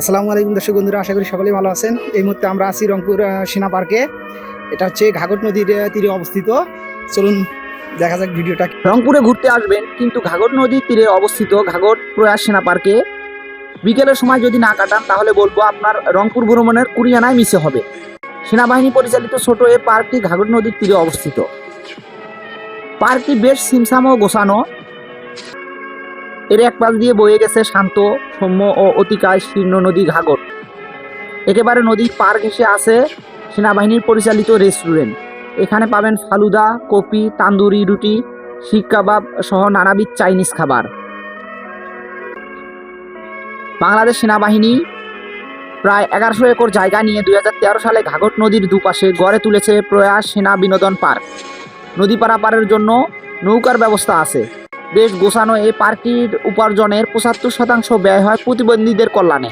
আসসালামু আলাইকুম, দর্শক বন্ধুরা, আশা করি সকলেই ভালো আছেন। এই মুহূর্তে আমরা আছি রংপুর সেনা পার্কে এটা হচ্ছে ঘাঘট নদীর তীরে অবস্থিত। চলুন দেখা যাক ভিডিওটা। রংপুরে ঘুরতে আসবেন, কিন্তু ঘাগর নদীর তীরে অবস্থিত ঘাগর প্রয়াস সেনা পার্কে বিকেলের সময় যদি না কাটান, তাহলে বলব আপনার রংপুর ভ্রমণের কুড়িয়ানায় মিশে হবে। সেনাবাহিনী পরিচালিত ছোট এ পার্কটি ঘাগর নদীর তীরে অবস্থিত। পার্কটি বেশ সিমসাম ও গোছানো। এর এক পাশ দিয়ে বয়ে গেছে শান্ত, সৌম্য ও অতিকায় শীর্ণ নদী ঘাগর। একেবারে নদীর পার ঘেঁষে আছে সেনাবাহিনীর পরিচালিত রেস্টুরেন্ট। এখানে পাবেন ফালুদা, কপি, তান্দুরি রুটি শিক কাবাব সহ নানাবিধ চাইনিজ খাবার। বাংলাদেশ সেনাবাহিনী প্রায় এগারোশো একর জায়গা নিয়ে দুই হাজার তেরো সালে ঘাঘট নদীর দুপাশে গড়ে তুলেছে প্রয়াস সেনা বিনোদন পার্ক। নদী পারাপারের জন্য নৌকার ব্যবস্থা আছে। বেশ গোছানো এই পার্কটির উপার্জনের পঁচাত্তর শতাংশ ব্যয় হয় প্রতিবন্ধীদের কল্যাণে।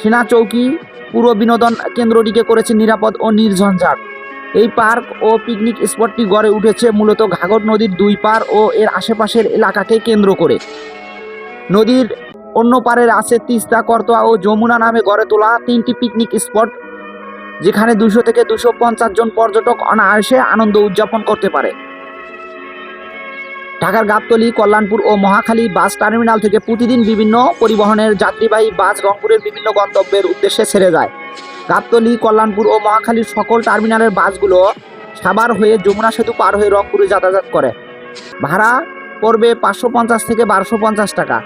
সেনা চৌকি পুরো বিনোদন কেন্দ্রটিকে করেছে নিরাপদ ও নির্ঝঞ্ঝাট। এই পার্ক ও পিকনিক স্পটটি গড়ে উঠেছে মূলত ঘাঘর নদীর দুই পার ও এর আশেপাশের এলাকাকে কেন্দ্র করে। নদীর অন্য পারের আছে তিস্তা, করতোয়া ও যমুনা নামে গড়ে তোলা তিনটি পিকনিক স্পট, যেখানে দুশো থেকে দুশো জন পর্যটক অনায়াসে আনন্দ উদযাপন করতে পারে। ঢাকার গাবতলী, কল্যাণপুর ও মহাখালী বাস টার্মিনাল থেকে প্রতিদিন বিভিন্ন পরিবহনের যাত্রীবাহী বাস রংপুরের বিভিন্ন গন্তব্যের উদ্দেশ্যে ছেড়ে যায়। গাবতলী, কল্যাণপুর ও মহাখালীর সকল টার্মিনালের বাসগুলো সাবার হয়ে যমুনা সেতু পার হয়ে রংপুরে যাতায়াত করে। ভাড়া পড়বে পাঁচশো পঞ্চাশ থেকে বারোশো পঞ্চাশ টাকা।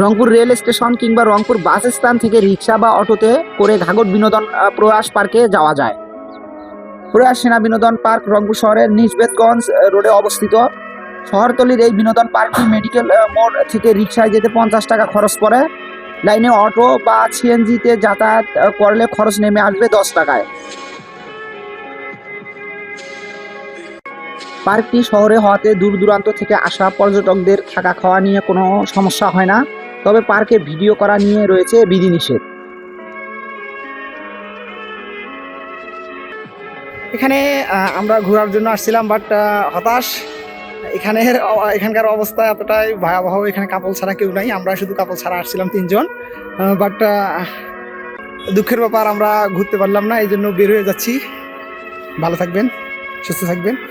রংপুর রেল স্টেশন কিংবা রংপুর বাস স্ট্যান্ড থেকে রিক্সা বা অটোতে করে ঘাগর বিনোদন প্রয়াস পার্কে যাওয়া যায়। প্রয়াস সেনা বিনোদন পার্ক রংপুর শহরের নিজবেদগঞ্জ রোডে অবস্থিত। শহরতলির এই বিনোদন পার্কটি মেডিকেল মোড় থেকে রিক্সায় যেতে পঞ্চাশ টাকা খরচ পড়ে। লাইনে অটো বা সিএনজিতে যাতায়াত করলে খরচ নেমে আসবে দশ টাকায়। পার্কটি শহরে হওয়াতে দূর দূরান্ত থেকে আসা পর্যটকদের থাকা খাওয়া নিয়ে কোনো সমস্যা হয় না। তবে পার্কে ভিডিও করা নিয়ে রয়েছে বিধিনিষেধ। এখানে আমরা ঘোরার জন্য আসছিলাম বাট হতাশ। এখানের এখানকার অবস্থা এতটাই ভয়াবহ, এখানে কাপল ছাড়া কেউ নাই। আমরা শুধু কাপল ছাড়া আসছিলাম তিনজন। বাট দুঃখের ব্যাপার, আমরা ঘুরতে পারলাম না, এই জন্য বের হয়ে যাচ্ছি। ভালো থাকবেন, সুস্থ থাকবেন।